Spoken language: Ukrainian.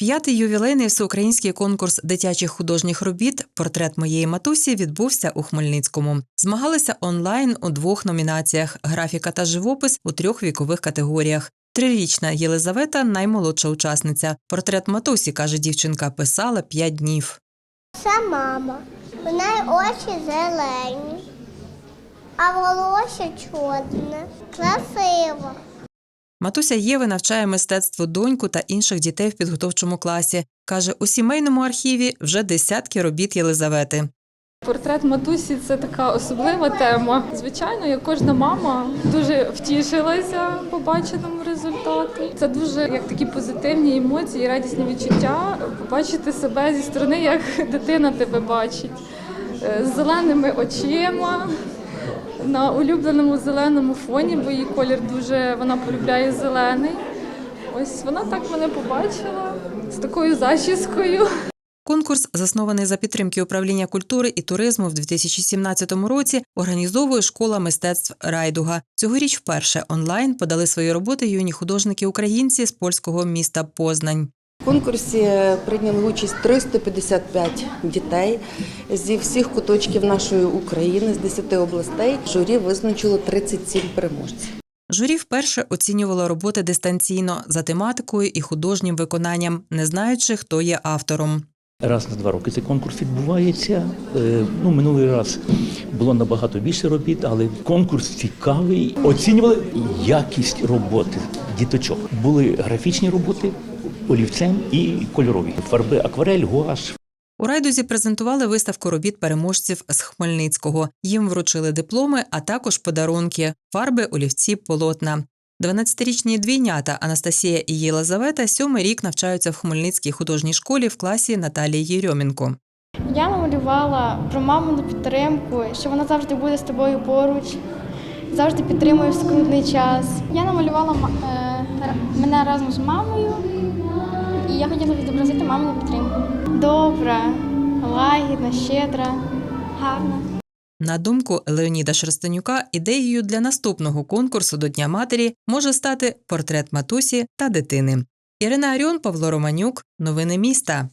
П'ятий ювілейний всеукраїнський конкурс дитячих художніх робіт Портрет моєї матусі відбувся у Хмельницькому. Змагалися онлайн у двох номінаціях: графіка та живопис у трьох вікових категоріях. Трирічна Єлизавета наймолодша учасниця. Портрет матусі, каже дівчинка, писала п'ять днів. Це мама. У неї очі зелені, а волосся чорне. Красиво. Матуся Єви навчає мистецтво доньку та інших дітей в підготовчому класі. Каже, у сімейному архіві вже десятки робіт Єлизавети. Портрет матусі це така особлива тема. Звичайно, як кожна мама дуже втішилася побаченому результату. Це дуже як такі позитивні емоції, радісні відчуття. Побачити себе зі сторони, як дитина тебе бачить з зеленими очима. На улюбленому зеленому фоні, бо її колір дуже вона полюбляє зелений. Ось вона так мене побачила з такою зачіскою. Конкурс, заснований за підтримки управління культури і туризму в 2017 році, організовує школа мистецтв Райдуга. Цьогоріч вперше онлайн подали свої роботи юні художники українці з польського міста Познань. В конкурсі прийняли участь 355 дітей зі всіх куточків нашої України, з 10 областей. Журі визначило 37 переможців. Журі вперше оцінювало роботи дистанційно за тематикою і художнім виконанням, не знаючи, хто є автором. Раз на два роки цей конкурс відбувається. Е, Ну, минулий раз було набагато більше робіт, але конкурс цікавий. Оцінювали якість роботи діточок. Були графічні роботи олівцем і кольорові фарби акварель, гуаш, У райдузі презентували виставку робіт переможців з Хмельницького. Їм вручили дипломи, а також подарунки, фарби, олівці, полотна. 12-річні двійнята Анастасія і Єлизавета сьомий рік навчаються в Хмельницькій художній школі в класі Наталії Єрьомінко. Я намалювала про мамину підтримку, що вона завжди буде з тобою поруч, завжди підтримує в скрутний час. Я намалювала е, мене разом з мамою, хотіла відобразити мамину підтримку. Добра, лагідна, щедра, гарна. На думку Леоніда Шерстенюка, ідеєю для наступного конкурсу до Дня матері може стати портрет матусі та дитини. Ірина Аріон, Павло Романюк. Новини міста.